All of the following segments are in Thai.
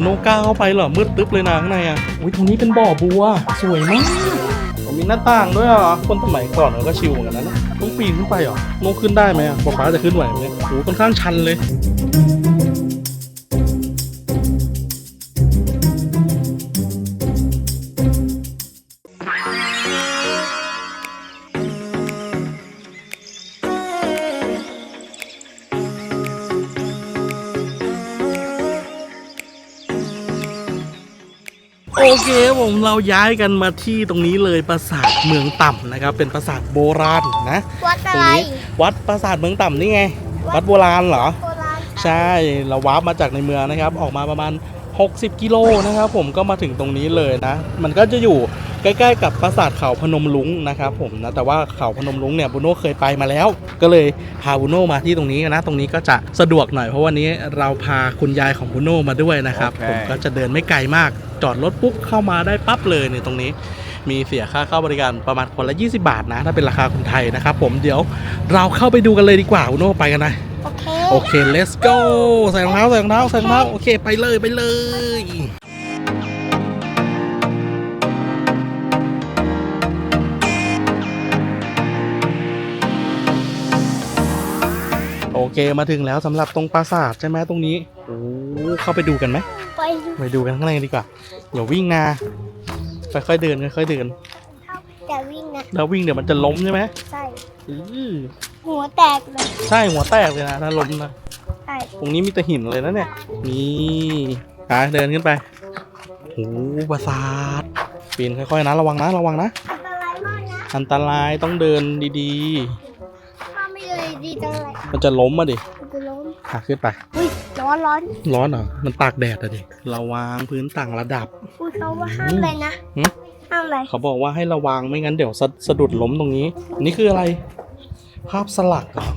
คุณโนก้าเข้าไปเหรอมืดตึ๊บเลยนะข้างในอะอุ้ยตรงนี้เป็นบ่อบัว สวยมากมีหน้าต่างด้วยเหรอคนสมัยก่อนเขาก็ชิวเหมือนกันนะต้องปีนขึ้นไปเหรอโนขึ้นได้ไหมอะป๊าป๊าจะขึ้นไหวไหมโอ้โหค่อนข้างชันเลย โอเคครับผมเราย้ายกันมาที่ตรงนี้เลยปราสาทเมืองต่ำนะครับ เป็นปราสาทโบราณนะวัดตอะรงไรนี้วัดปราสาทเมืองต่ำนี่ไง วัดโบราณเหรอ โบราณใช่เราวาร์ปมาจากในเมืองนะครับ ออกมาประมาณ 60 กิโลนะครับ ผมก็มาถึงตรงนี้เลยนะ มันก็จะอยู่ใกล้ๆกับปราสาทเขาพนมลุงนะครับผมนะแต่ว่าเขาพนมลุงเนี่ยบุโน่เคยไปมาแล้ว ก็เลยพาบุโน่มาที่ตรงนี้นะ ตรงนี้ก็จะสะดวกหน่อยเพราะวันนี้เราพาคุณยายของบุโน่มาด้วยนะครับโอเคผมก็จะเดินไม่ไกลมาก จอดรถปุ๊บเข้ามาได้ปั๊บเลยในตรงนี้ มีเสียค่าเข้าบริการประมาณคนละ 20 บาทนะ ถ้าเป็นราคาคนไทยนะครับผมเดี๋ยวเราเข้าไปดูกันเลยดีกว่าบุโน่ไปกันนะโอเคโอเค let's go ใส่รองเท้าใส่รองเท้าใส่รองเท้าโอเคไปเลยไปเลย โอเคมาถึงแล้วสำหรับตรงปราสาทใช่ไหมตรงนี้โอ้เข้าไปดูกันไหมไปดูไปดูกันข้างในดีกว่าเดี๋ยววิ่งนะค่อยๆเดินค่อยๆเดินแต่วิ่งนะแล้ววิ่งเดี๋ยวมันจะล้มใช่ไหมใช่อื้อหัวแตกเลยใช่หัวแตกเลยนะถ้าล้มนะใช่ตรงนี้มีแต่หินเลยนะเนี่ยนี่อะเดินขึ้นไปโอ้โหปราสาทปีนค่อยๆนะระวังนะระวังนะอันตรายมากนะอันตรายต้องเดินดีถ้าไม่เลย ดีจังเลยๆมันจะล้มมาดิมันจะล้มอะขึ้นไป อุ้ยร้อนร้อนร้อนเหรอ มันตากแดดอะดิระวังพื้นต่างระดับ อุ้ยเขาว่าห้ามเลยนะหืมห้ามเลยเขาบอกว่าให้ระวังไม่งั้นเดี๋ยวสะสะดุดล้มตรงนี้ นี่คืออะไร ภาพสลักเหรอ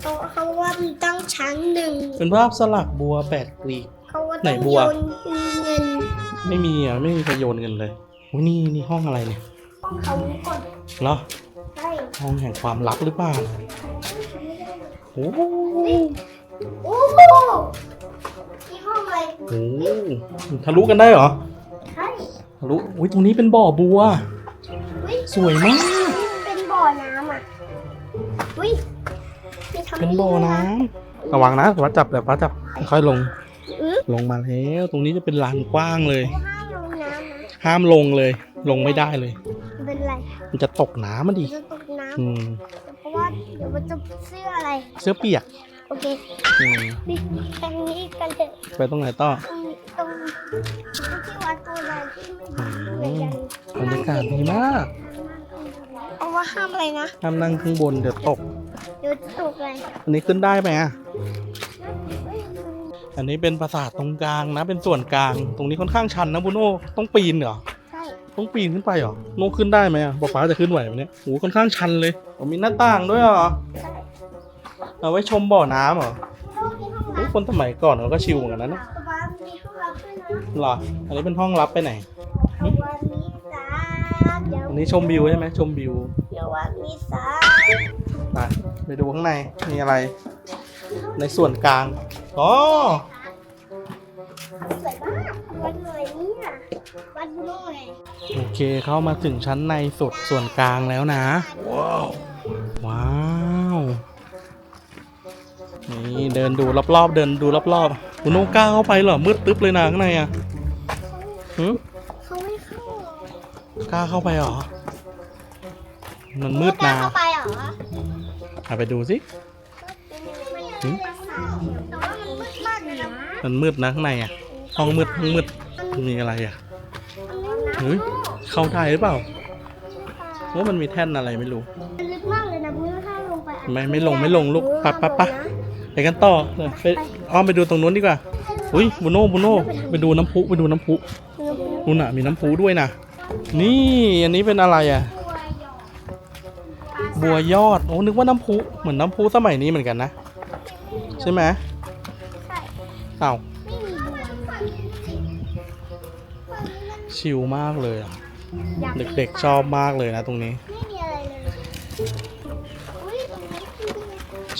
เขาเขาว่ามันตั้งชั้นหนึ่งเป็นภาพสลักบัวแปดกลีบ เขาว่าไหนต้องบัวโยนเงินไม่มีอะไม่มีใครโยนเงินเลยโอ้นี่นี่ห้องอะไรเนี่ยเขากดเหรอใช่ห้องแห่งความลับหรือเปล่าโอ้โหโอ้โหที่ห้องอะไรโอ้โหทะลุกันได้เหรอ ใช่ทะลุอุ้ยตรงนี้เป็นบ่อบัว อุ้ยสวยมากเป็นบ่อน้ำอะอุ้ยมีทำเป็นบ่อน้ำ ระวังนะวัดจับแบบวัดจับค่อยๆลง อื้อลงมาแล้ว ตรงนี้จะเป็นลานกว้างเลย ห้ามลงน้ำนะห้ามลงเลย ลงไม่ได้เลย เป็นไรมันจะตกน้ำมันดิจะตกน้อืมำ ว่าเดี๋ยวมันจะเสื้ออะไร เสื้อเปียกโอเคอืมนี่ทางนี้กันเถอะไปตรงไหนต่อ ตรงตรงที่วัดโบราณที่ไม่เหมือนกันบรรยากาศดีมากเอาว่าห้ามอะไรนะห้ามนั่งข้างบนเดี๋ยวตก เดี๋ยวตกเลยอันนี้ขึ้นได้ไหมอะอันนี้เป็นปราสาทตรงกลางนะ เป็นส่วนกลาง ตรงนี้ค่อนข้างชันนะบุโน่ต้องปีนเหรอใช่ ต้องปีนขึ้นไปเหรอโนขึ้นได้ไหมอะป๊าป๊าจะขึ้นไหวไหมเนี่ยโอ้โหค่อนข้างชันเลยโอ้มีหน้าต่างด้วยเหรอใช่เอาไว้ชมบ่อน้ำเหรอห้องนี้ห้องโอ้รับคนสมัยก่อนเขาก็ชิลเหมือนกันนะเนี่ยประมาณมีห้องรับด้วยนะเหรอ อันนี้เป็นห้องลับไปไหนประมาณนี้สามเดี๋ยวอันนี้ชมวิวใช่ไหมชมวิวเดี๋ยวว่ามีสามไปไปดูข้างในมีอะไร ในส่วนกลาง อ๋อสวยมาก วัดเลยเนี่ยวัดบุโน่ไงโอเคเข้ามาถึงชั้นในสุดส่วนกลางแล้วนะ ว้าว ว้าว นี่เดินดูรอบๆ เดินดูรอบๆคุณโนกล้าเข้าไปเหรอ มืดตึ๊บเลยนะข้างในอะหืมเขาไม่เข้าหรอกล้าเข้าไปเหรอ มันมืดกล้านะเข้าไปเหรอเอาไปดูสิหืมแต่ว่ามันมืดมากเลยนะมันมืดนะข้างในอะ ห้องมืดห้องมืดมีอะไรอะเฮ้ยเข้าได้หรือเปล่าว่ามันมีแท่นอะไรไม่รู้มันลึกมากเลยนะบุ้ยถ้าลงไปไม่ไม่ลงไม่ลงลูกปะปะปะไปกันต่อเออไปอ้อมไปดูตรงนู้นดีกว่าอุ้ยบูโน่บูโน่ไปดูน้ำพุไปดูน้ำพุนู่นน่ะมีน้ำพุด้วยนะนี่อันนี้เป็นอะไรอะบัวยอดโอ้นึกว่าน้ำพุเหมือนน้ำพุสมัยนี้เหมือนกันนะ ใช่ไหมใช่อ้า ชิลมากเลยเด็กๆชอบมากเลยนะตรงนี้ ไม่มีอะไรเลย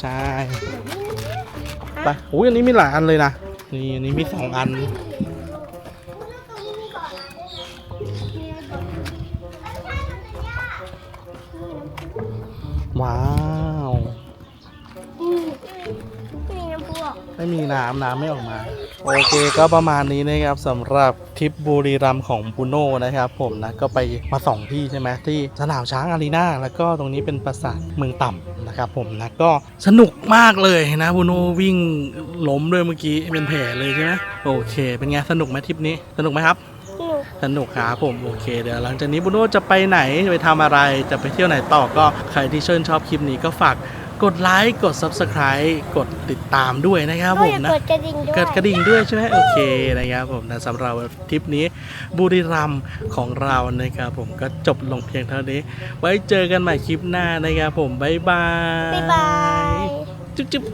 ใช่ไปอุ้ยอันนี้มีหลายอันเลยนะนี่อันนี้มีสองอัน ว้าว ไม่มีน้ำน้ำไม่ออกมา โอเคก็ประมาณนี้นะครับสำหรับทริปบุรีรัมย์ของบูโน่นะครับผมนะก็ไปมาสองที่ใช่ไหมที่สนามช้างอารีนาแล้วก็ตรงนี้เป็นปราสาทเมืองต่ำนะครับผมนะก็สนุกมากเลยนะบูโน่วิ่งล้มด้วยเมื่อกี้เป็นแผลเลยใช่ไหมโอเค เป็นไงสนุกไหมทริปนี้สนุกไหมครับหนูสนุกครับผมโอเคเดี๋ยวหลังจากนี้บูโน่จะไปไหนไปทำอะไรจะไปเที่ยวไหนต่อก็ใครที่ชื่นชอบคลิปนี้ก็ฝาก กดไลค์กด Subscribe กดติดตามด้วยนะครับก็ผมอย่านะกดกระดิ่งด้วยเกิดกระดิ่งด้วยใช่ไหมโอเคนะครับผมนะสำหรับทริปนี้บุรีรัมย์ของเรานะครับผมก็จบลงเพียงเท่านี้ ไว้เจอกันใหม่คลิปหน้านะครับผมบ๊ายบาย บ๊ายบาย จุ๊บจุ๊บ